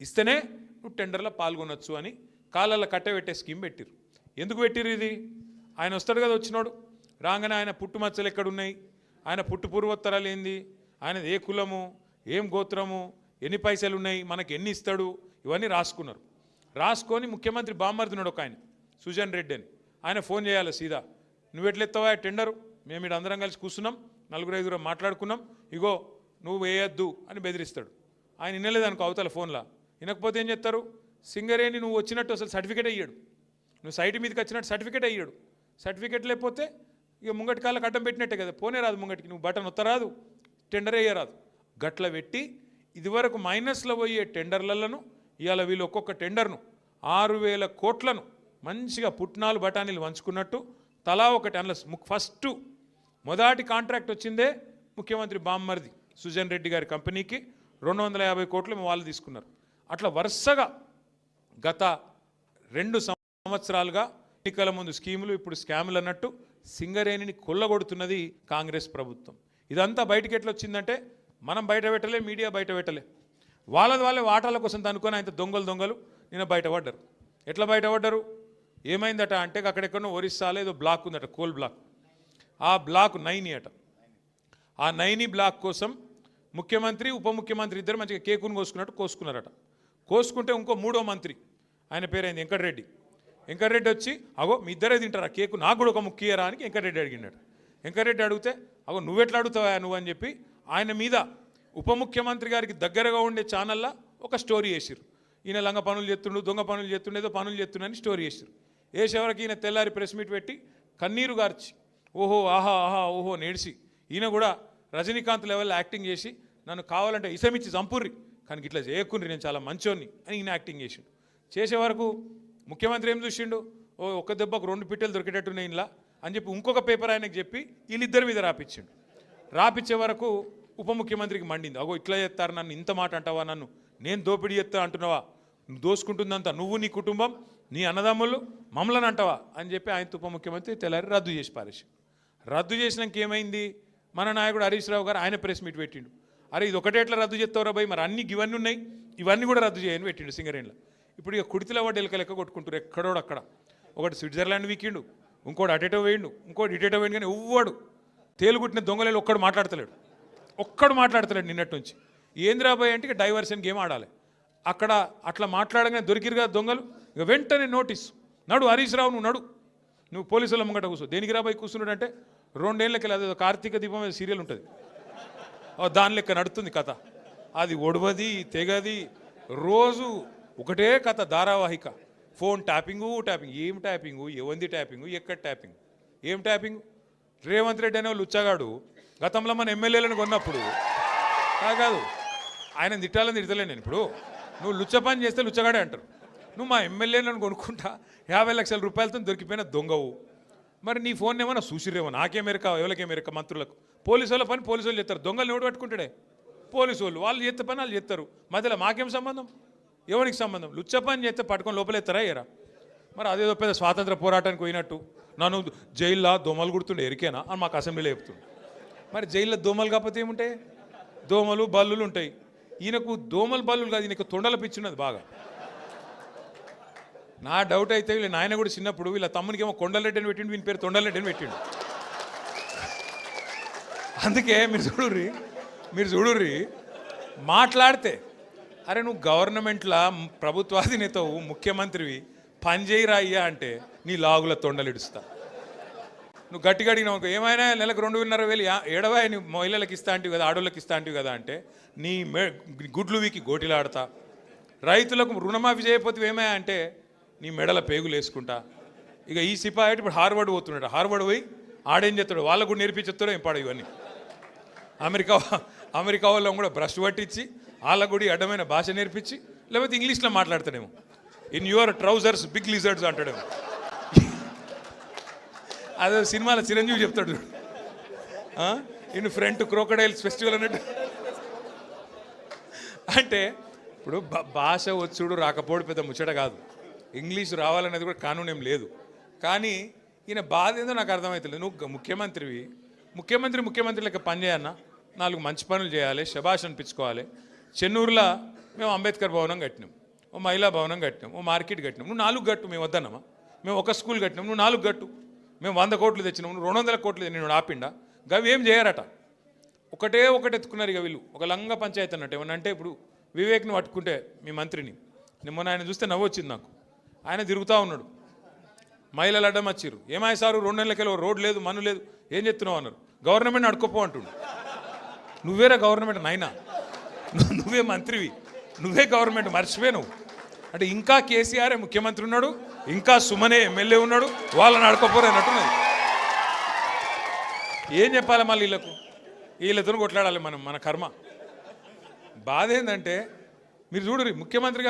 ఇస్తేనే నువ్వు టెండర్లో పాల్గొనొచ్చు అని కాళ్ళల్లో కట్టబెట్టే స్కీమ్ పెట్టిరు ఎందుకు పెట్టిరు ఇది? ఆయన వస్తాడు కదా వచ్చినాడు. రాగానే ఆయన పుట్టుమచ్చలు ఎక్కడున్నాయి? ఆయన పుట్టు పూర్వోత్తరాలు ఏంది? ఆయన ఏ కులము? ఏం గోత్రము? ఎన్ని పైసలు ఉన్నాయి మనకి ఎన్ని ఇస్తాడు? ఇవన్నీ రాసుకున్నారు. రాసుకొని ముఖ్యమంత్రి బామ్మర్దినాడు ఒక ఆయన సుజన్ రెడ్డి అని. ఆయన ఫోన్ చేయాలి సీదా. నువ్వు ఎట్లెత్తావా టెండరు? మేము ఇక్కడ అందరం కలిసి కూర్చున్నాం నలుగురు ఐదుగురు మాట్లాడుకున్నాం. ఇగో నువ్వు వేయొద్దు అని బెదిరిస్తాడు. ఆయన వినలేదు అనుకో అవతల ఫోన్లో. వినకపోతే ఏం చేస్తారు? సింగరేణి నువ్వు వచ్చినట్టు అసలు సర్టిఫికేట్ అయ్యాడు నువ్వు సైట్ మీదకి వచ్చినట్టు సర్టిఫికేట్ అయ్యాడు సర్టిఫికేట్ లేకపోతే ఇక ముంగటి కాళ్ళకి అడ్డం పెట్టినట్టే కదా. పోనే రాదు ముంగటికి. నువ్వు బటన్ ఉత్తరాదు టెండర్ అయ్యరాదు గట్ల పెట్టి ఇదివరకు మైనస్లో పోయే టెండర్లను ఇవాళ వీళ్ళు ఒక్కొక్క టెండర్ను ఆరు వేల కోట్లను మంచిగా పుట్నాలు బఠానీలు వంచుకున్నట్టు తలా ఒకటి అనలస్ ఫస్ట్ మొదటి కాంట్రాక్ట్ వచ్చిందే ముఖ్యమంత్రి బామ్మర్ది సుజన్ రెడ్డి గారి కంపెనీకి. రెండు వందల యాభై కోట్లు వాళ్ళు తీసుకున్నారు. అట్లా వరుసగా గత రెండు సంవత్సరాలుగా ఎన్నికల ముందు స్కీములు ఇప్పుడు స్కాములు అన్నట్టు సింగరేణిని కొల్లగొడుతున్నది కాంగ్రెస్ ప్రభుత్వం. ఇదంతా బయటకి ఎట్లా వచ్చిందంటే మనం బయట పెట్టలే మీడియా బయట పెట్టలే. వాళ్ళ వాళ్ళే వాటాల కోసం తనుకొని ఆయన దొంగలు దొంగలు నిన్న బయటపడ్డారు. ఎట్లా బయటపడ్డారు? ఏమైందట అంటే అక్కడెక్కడో ఒరిస్సాలో ఏదో బ్లాక్ ఉందట కోల్ బ్లాక్. ఆ బ్లాక్ నైని అట. ఆ నైని బ్లాక్ కోసం ముఖ్యమంత్రి ఉప ముఖ్యమంత్రి ఇద్దరు మంచిగా కేకును కోసుకున్నట్టు కోసుకున్నారట. కోసుకుంటే ఇంకో మూడో మంత్రి. ఆయన పేరైంది? వెంకటరెడ్డి. వెంకటరెడ్డి వచ్చి అగో మీ ఇద్దరే తింటారా కేకు నాకు కూడా ఒక ముఖ్యరా అని వెంకటరెడ్డి అడిగినాడు వెంకటరెడ్డి అడిగితే అగో నువ్వెట్లా అడుగుతావా నువ్వు అని చెప్పి ఆయన మీద ఉప ముఖ్యమంత్రి గారికి దగ్గరగా ఉండే ఛానల్లో ఒక స్టోరీ వేసిరు ఈయన లంగ పనులు చేస్తుండు దొంగ పనులు చేస్తుండు ఏదో పనులు చేస్తుండని స్టోరీ వేసిరు వేసేవరకు ఈయన తెల్లారి ప్రెస్ మీట్ పెట్టి కన్నీరు గార్చి ఓహో ఆహా ఆహా ఓహో నేడిసి ఈయన కూడా రజనీకాంత్ లెవెల్లో యాక్టింగ్ చేసి నన్ను కావాలంటే ఇసమిచ్చి చంపుర్రి. కానీ ఇట్లా చేయకుండ్రి నేను చాలా మంచోని అని ఈయన యాక్టింగ్ చేసిండు. చేసే వరకు ముఖ్యమంత్రి ఏం చూసిండు? ఓ ఒక్క దెబ్బకు రెండు పిట్టలు దొరికేటట్టున్నాయి ఇలా అని చెప్పి ఇంకొక పేపర్ ఆయనకు చెప్పి వీళ్ళిద్దరి మీద రాపిచ్చిండు. రాపిచ్చే వరకు ఉప ముఖ్యమంత్రికి మండింది. అగో ఇట్లా చేస్తారు నన్ను ఇంత మాట అంటావా నన్ను? నేను దోపిడీ చేస్తా అంటున్నావా? నువ్వు దోసుకుంటుందంతా నువ్వు నీ కుటుంబం నీ అన్నదమ్ములు మమ్మలను అంటావా? అని చెప్పి ఆయన ఉప ముఖ్యమంత్రి తెల్లారి రద్దు చేసి పారేసి రద్దు చేసినాక ఏమైంది? మన నాయకుడు హరీష్ రావు గారు ఆయన ప్రెస్ మీట్ పెట్టిండు. అరే ఇది ఒకటే ఎట్లా రద్దు చేస్తావురా భయ్? మరి అన్ని ఇవన్నీ ఉన్నాయి. ఇవన్నీ కూడా రద్దు చేయని పెట్టిండు సింగరేణిలో. ఇప్పుడు ఇక కుడితిలో వాడు ఎలక లెక్క కొట్టుకుంటారు ఎక్కడోడు అక్కడ. ఒకటి స్విట్జర్లాండ్ వీకిండు ఇంకోటి అటేటో వేయండు ఇంకోటి ఇటేటో వేయండు కానీ ఎవ్వడు తేలుగుట్టిన దొంగలేలు ఒక్కడు మాట్లాడతలేడు. ఒక్కడు మాట్లాడతలేడు నిన్నటి నుంచి. ఏంద్రాబాయ్ అంటే ఇక డైవర్షన్ గేమ్ ఆడాలి. అక్కడ అట్లా మాట్లాడగానే దొరికిరుగా దొంగలు. ఇక వెంటనే నోటీస్. నడు హరీష్ రావు నువ్వు నడు. నువ్వు పోలీసుల ముంగట కూర్చో. దేనికి రాబాయి కూర్చున్నాడంటే రెండేళ్ళకి అదే కార్తీక దీపం సీరియల్ ఉంటుంది. దాని లెక్క నడుతుంది కథ. అది ఒడవది తెగది రోజు ఒకటే కథ ధారావాహిక. Phone tapping tapping. ఏం ట్యాపింగు? ఎవంది ట్యాపింగు? ఎక్కడ ట్యాపింగ్? ఏం ట్యాపింగ్? రేవంత్ రెడ్డి అనే లుచ్చగాడు గతంలో మన ఎమ్మెల్యేలను కొన్నప్పుడు కాదు ఆయన తిట్టాలని తిడతలేను నేను ఇప్పుడు. నువ్వు లుచ్చ పని చేస్తే లుచ్చగాడే అంటారు. నువ్వు మా ఎమ్మెల్యేలను కొనుక్కుంటా యాభై లక్షల రూపాయలతో దొరికిపోయిన దొంగవు. మరి నీ ఫోన్ ఏమన్నా చూసిరేమో నాకే మేరక ఎవరికే మేరక మంత్రులకు? పోలీసు వాళ్ళ పని పోలీసు వాళ్ళు చేస్తారు. దొంగలు ఎవడు పట్టుకుంటాడే? పోలీసు వాళ్ళు. వాళ్ళు చేస్తే పని వాళ్ళు చేస్తారు మధ్యలో మాకేం సంబంధం? ఎవరికి సంబంధం? లుచ్చ పని చేస్తే పట్టుకొని లోపలెత్తారా ఎరా మరి అదేదో పెద్ద స్వాతంత్ర పోరాటానికి పోయినట్టు. నన్ను జైల్లో దోమలు గుర్తుండే ఎరికేనా? అని మాకు అసెంబ్లీలో చెప్తుంది మరి జైల్లో దోమలు కాకపోతే ఏముంటాయి? దోమలు బల్లులు ఉంటాయి. ఈయనకు దోమలు బల్లులు కాదు. ఈయనకు తొండల పిచ్చున్నది బాగా. నా డౌట్ అయితే వీళ్ళ నాయన కూడా చిన్నప్పుడు వీళ్ళ తమ్మునికి ఏమో కొండలరెడ్డి అని పెట్టిండు వీని పేరు తొండలరెడ్డి అని పెట్టిండు. అందుకే మీరు చూడుర్రి మీరు చూడుర్రి మాట్లాడితే అరే నువ్వు గవర్నమెంట్లా ప్రభుత్వాధినేతవు ముఖ్యమంత్రివి పనిచేయిరా అయ్యా అంటే నీ లాగుల తొండలిడుస్తా నువ్వు గట్టిగా అడిగినావు ఏమైనా నెలకు రెండున్నర వేలు యా- ఏడవా నీ మహిళలకు ఇస్తా అంటివి కదా ఆడోళ్ళకి ఇస్తా అంటివి కదా అంటే నీ మే గుడ్లు వీకి గోటిలాడతా. రైతులకు రుణమాఫీ చేయకపోతే ఏమయ్యా అంటే నీ మెడల పేగులు వేసుకుంటా ఇక ఈ సిపాయి ఇప్పుడు హార్వర్డ్ పోతున్నాడు. హార్వర్డ్ పోయి ఆడేం చేస్తాడు? వాళ్ళకు కూడా నేర్పించేస్తాడు ఏం పాడు ఇవన్నీ. అమెరికా అమెరికా వాళ్ళం కూడా బ్రష్ పట్టించి వాళ్ళకు కూడా అడ్డమైన భాష నేర్పించి లేకపోతే ఇంగ్లీష్లో మాట్లాడతాడేమో. In your trousers big lizards అంటాడేమో. అదే సినిమాలో చిరంజీవి చెప్తాడు ఇన్ ఫ్రంట్ క్రోకడైల్స్ ఫెస్టివల్ అన్నట్టు. అంటే ఇప్పుడు భా- భాష వచ్చుడు రాకపోడు పెద్ద ముచ్చట కాదు. ఇంగ్లీష్ రావాలనేది కూడా కానూన్ ఏం లేదు. కానీ ఈయన బాధ ఏందో నాకు అర్థమవుతలేదు నువ్వు ముఖ్యమంత్రివి. ముఖ్యమంత్రి ముఖ్యమంత్రి లెక్క పని చేయన్నా నాలుగు మంచి పనులు చేయాలి శభాష్ అనిపించుకోవాలి. చెన్నూరులో మేము అంబేద్కర్ భవనం కట్టినాం. ఓ మహిళా భవనం కట్టినాం. ఓ మార్కెట్ కట్టినాం. నువ్వు నాలుగు గట్టు మేము వద్దన్నమా? మేము ఒక స్కూల్ కట్టినాం. నువ్వు నాలుగు గట్టు మేము వంద కోట్లు తెచ్చినాం. నువ్వు రెండు వందల కోట్లు నేను ఆపిండా? గవి ఏం చేయరట? ఒకటే ఒకటి ఎత్తుకున్నారు ఇక వీళ్ళు. ఒక లంగ పంచాయతీ అన్నట్టు ఏమన్నా అంటే ఇప్పుడు వివేక్ని పట్టుకుంటే మీ మంత్రిని. మొన్న ఆయన చూస్తే నవ్వు వచ్చింది నాకు. ఆయన తిరుగుతూ ఉన్నాడు. మహిళలు అడ్డం వచ్చిర్రు. ఏమాయి సారు రెండు నెలలకెళ్ళి రోడ్ లేదు మను లేదు. ఏం చెప్తున్నావు అన్నారు. గవర్నమెంట్ అడుకోపో అంటుండు. నువ్వేరా గవర్నమెంట్ నాయనా? నువ్వు- నువ్వే మంత్రివి. నువ్వే గవర్నమెంట్ మర్చిపోయి నువ్వు. అంటే ఇంకా కేసీఆర్ ముఖ్యమంత్రి ఉన్నాడు ఇంకా సుమనే ఎమ్మెల్యే ఉన్నాడు వాళ్ళని అడుకోపోరు అన్నట్టున్నది. ఏం చెప్పాలి మళ్ళీ వీళ్ళకు? వీళ్ళతో కొట్లాడాలి మనం మన కర్మ. బాధ ఏంటంటే మీరు చూడరు ముఖ్యమంత్రి